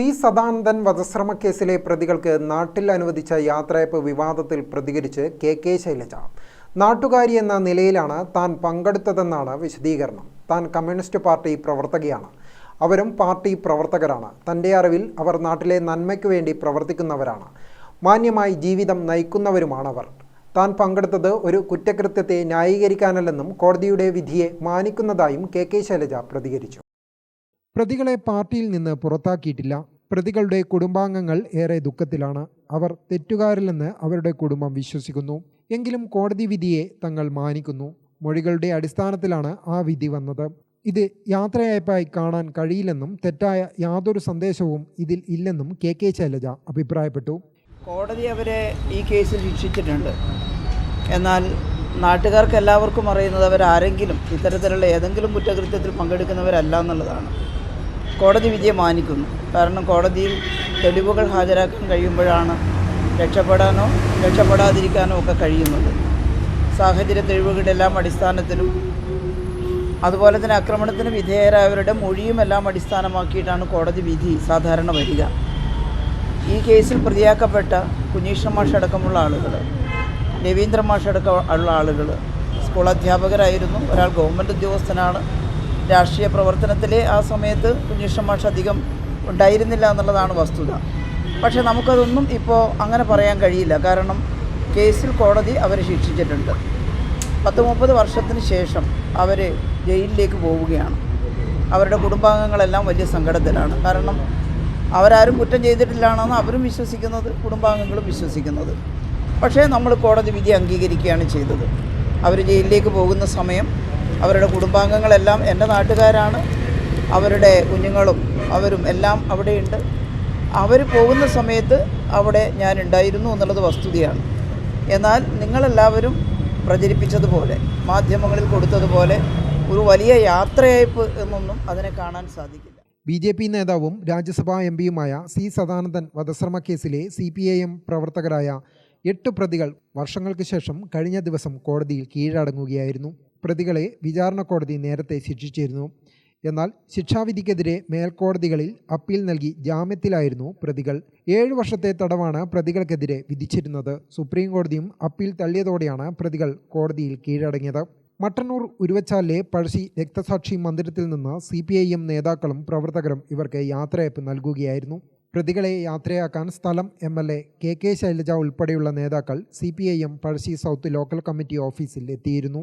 C Sadanandan വധശ്രമ കേസിലെ പ്രതികൾക്ക് നാട്ടിൽ അനുവദിച്ച യാത്രയപ്പ് വിവാദത്തിൽ പ്രതികരിച്ച് കെ കെ ശൈലജ. നാട്ടുകാരി എന്ന നിലയിലാണ് താൻ പങ്കെടുത്തതെന്നാണ് വിശദീകരണം. താൻ കമ്മ്യൂണിസ്റ്റ് പാർട്ടി പ്രവർത്തകയാണ്. അവരും പാർട്ടി പ്രവർത്തകരാണ്. തന്റെ അറിവിൽ അവർ നാട്ടിലെ നന്മയ്ക്ക് വേണ്ടി പ്രവർത്തിക്കുന്നവരാണ്. മാന്യമായി ജീവിതം നയിക്കുന്നവരുമാണവർ. താൻ പങ്കെടുത്തത് ഒരു കുറ്റകൃത്യത്തെ ന്യായീകരിക്കാനല്ലെന്നും കോടതിയുടെ വിധിയെ മാനിക്കുന്നതായും കെ കെ ശൈലജ പ്രതികരിച്ചു. പ്രതികളെ പാർട്ടിയിൽ നിന്ന് പുറത്താക്കിയിട്ടില്ല. പ്രതികളുടെ കുടുംബാംഗങ്ങൾ ഏറെ ദുഃഖത്തിലാണ്. അവർ തെറ്റുകാരില്ലെന്ന് അവരുടെ കുടുംബം വിശ്വസിക്കുന്നു. എങ്കിലും കോടതി വിധിയെ തങ്ങൾ മാനിക്കുന്നു. മൊഴികളുടെ അടിസ്ഥാനത്തിലാണ് ആ വിധി വന്നത്. ഇത് യാത്രയയപ്പായി കാണാൻ കഴിയില്ലെന്നും തെറ്റായ യാതൊരു സന്ദേശവും ഇതിൽ ഇല്ലെന്നും കെ കെ ശൈലജ അഭിപ്രായപ്പെട്ടു. കോടതി അവരെ ഈ കേസിൽ ശിക്ഷിച്ചിട്ടുണ്ട്. എന്നാൽ നാട്ടുകാർക്ക് എല്ലാവർക്കും അറിയുന്നത് അവരാരെങ്കിലും ഇത്തരത്തിലുള്ള ഏതെങ്കിലും കുറ്റകൃത്യത്തിൽ പങ്കെടുക്കുന്നവരല്ല എന്നുള്ളതാണ്. കോടതി വിധിയെ മാനിക്കുന്നു. കാരണം കോടതിയിൽ തെളിവുകൾ ഹാജരാക്കാൻ കഴിയുമ്പോഴാണ് രക്ഷപ്പെടാനോ രക്ഷപ്പെടാതിരിക്കാനോ ഒക്കെ കഴിയുന്നത്. സാഹചര്യ തെളിവുകളുടെ എല്ലാം അടിസ്ഥാനത്തിലും അതുപോലെ തന്നെ ആക്രമണത്തിന് വിധേയരായവരുടെ മൊഴിയും എല്ലാം അടിസ്ഥാനമാക്കിയിട്ടാണ് കോടതി വിധി സാധാരണ വരിക. ഈ കേസിൽ പ്രതിയാക്കപ്പെട്ട കുഞ്ഞീഷ്ണ മാഷ് അടക്കമുള്ള ആളുകൾ രവീന്ദ്ര മാഷ് അടക്കം ഉള്ള ആളുകൾ സ്കൂൾ അധ്യാപകരായിരുന്നു. ഒരാൾ ഗവൺമെന്റ് ഉദ്യോഗസ്ഥനാണ്. രാഷ്ട്രീയ പ്രവർത്തനത്തിൽ ആ സമയത്ത് കുഞ്ഞീഷ്ണ മാഷ് അധികം ഉണ്ടായിരുന്നില്ല എന്നുള്ളതാണ് വസ്തുത. പക്ഷേ നമുക്കതൊന്നും ഇപ്പോൾ അങ്ങനെ പറയാൻ കഴിയില്ല. കാരണം കേസിൽ കോടതി അവരെ ശിക്ഷിച്ചിട്ടുണ്ട്. പത്ത് മുപ്പത് വർഷത്തിന് ശേഷം അവർ ജയിലിലേക്ക് പോവുകയാണ്. അവരുടെ കുടുംബാംഗങ്ങളെല്ലാം വലിയ സങ്കടത്തിലാണ്. കാരണം അവരാരും കുറ്റം ചെയ്തിട്ടില്ലാണെന്ന് അവരും വിശ്വസിക്കുന്നത് കുടുംബാംഗങ്ങളും വിശ്വസിക്കുന്നത്. പക്ഷേ നമ്മൾ കോടതി വിധി അംഗീകരിക്കുകയാണ് ചെയ്തത്. അവർ ജയിലിലേക്ക് പോകുന്ന സമയം അവരുടെ കുടുംബാംഗങ്ങളെല്ലാം എന്റെ നാട്ടുകാരാണ്. അവരുടെ കുഞ്ഞുങ്ങളും അവരും എല്ലാം അവിടെയുണ്ട്. അവർ പോകുന്ന സമയത്ത് അവിടെ ഞാൻ ഉണ്ടായിരുന്നു എന്നുള്ളത് വസ്തുതയാണ്. എന്നാൽ നിങ്ങളെല്ലാവരും പ്രചരിപ്പിച്ചതുപോലെ മാധ്യമങ്ങളിൽ കൊടുത്തതുപോലെ ഒരു വലിയ യാത്രയയപ്പ് എന്നൊന്നും അതിനെ കാണാൻ സാധിക്കില്ല. ബി ജെ പി നേതാവും രാജ്യസഭാ എം പിയുമായ സി സദാനന്ദൻ വധശ്രമ കേസിലെ സി പി ഐ എം പ്രവർത്തകരായ എട്ട് പ്രതികൾ വർഷങ്ങൾക്ക് ശേഷം കഴിഞ്ഞ ദിവസം കോടതിയിൽ കീഴടങ്ങുകയായിരുന്നു. പ്രതികളെ വിചാരണ കോടതി നേരത്തെ ശിക്ഷിച്ചിരുന്നു. എന്നാൽ ശിക്ഷാവിധിക്കെതിരെ മേൽക്കോടതികളിൽ അപ്പീൽ നൽകി ജാമ്യത്തിലായിരുന്നു പ്രതികൾ. ഏഴു വർഷത്തെ തടവാണ് പ്രതികൾക്കെതിരെ വിധിച്ചിരുന്നത്. സുപ്രീം കോടതിയും അപ്പീൽ തള്ളിയതോടെയാണ് പ്രതികൾ കോടതിയിൽ കീഴടങ്ങിയത്. മട്ടന്നൂർ ഉരുവച്ചാലിലെ പഴശ്ശി രക്തസാക്ഷി മന്ദിരത്തിൽ നിന്ന് സി പി ഐ എം നേതാക്കളും പ്രവർത്തകരും ഇവർക്ക് യാത്രയപ്പ് നൽകുകയായിരുന്നു. പ്രതികളെ യാത്രയാക്കാൻ സ്ഥലം M L A K K Shailaja ഉൾപ്പെടെയുള്ള നേതാക്കൾ C P I M Pazhassi south local committee ഓഫീസിൽ എത്തിയിരുന്നു.